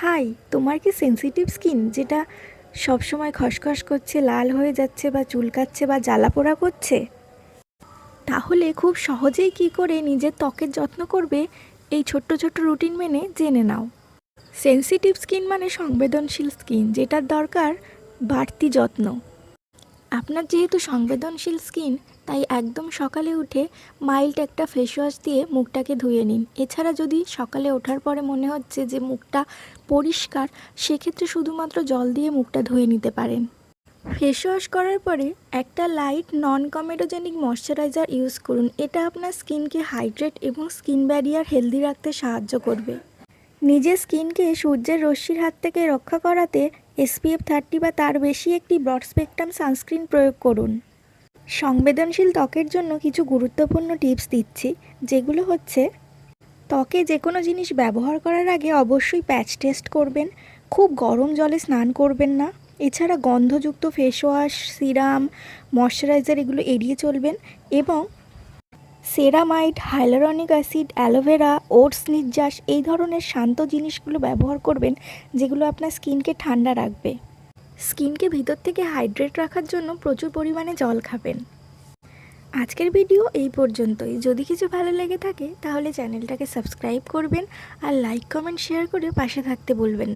High, তোমার কি sensitive skin যেটা সবসময় খসখস করছে, লাল হয়ে যাচ্ছে বা চুলকাচ্ছে বা জ্বালা পোড়া করছে? তাহলে খুব সহজেই কি করে নিজের ত্বকের যত্ন করবে, এই ছোট্ট ছোট্ট রুটিন মেনে জেনে নাও। সেন্সিটিভ স্কিন মানে সংবেদনশীল স্কিন যেটার দরকার বাড়তি যত্ন। আপনার যেহেতু সংবেদনশীল স্কিন, তাই একদম সকালে উঠে মাইল্ড একটা ফেস ওয়াশ দিয়ে মুখটাকে ধুয়ে নিন। এছাড়া যদি সকালে ওঠার পরে মনে হচ্ছে যে মুখটা পরিষ্কার, সেক্ষেত্রে শুধুমাত্র জল দিয়ে মুখটা ধুয়ে নিতে পারেন। ফেস ওয়াশ করার পরে একটা light non comedogenic moisturiser use করুন। এটা আপনার স্কিনকে হাইড্রেট এবং স্কিন ব্যারিয়ার হেলদি রাখতে সাহায্য করবে। নিজের স্কিনকে সূর্যের রশ্মির হাত থেকে রক্ষা করাতে এসপিএফ থার্টি বা তার বেশি একটি ব্রড স্পেকট্রাম সানস্ক্রিন প্রয়োগ করুন। সংবেদনশীল ত্বকের জন্য কিছু গুরুত্বপূর্ণ টিপস দিচ্ছি, যেগুলো হচ্ছে, ত্বকে যে কোনো জিনিস ব্যবহার করার আগে অবশ্যই প্যাচ টেস্ট করবেন, খুব গরম জলে স্নান করবেন না। এছাড়া গন্ধযুক্ত ফেস ওয়াশ, সিরাম, ময়শ্চারাইজার এগুলো এড়িয়ে চলবেন এবং ceramide hyaluronic acid, aloe vera, oats নির্যাস এই ধরনের শান্ত জিনিসগুলো ব্যবহার করবেন যেগুলো আপনার স্কিনকে ঠান্ডা রাখবে। স্কিনকে ভিতর থেকে হাইড্রেট রাখার জন্য প্রচুর পরিমাণে জল খাবেন। আজকের ভিডিও এই পর্যন্তই। যদি কিছু ভালো লেগে থাকে, তাহলে চ্যানেলটাকে সাবস্ক্রাইব করবেন আর লাইক, কমেন্ট, শেয়ার করে পাশে থাকতে বলবেন।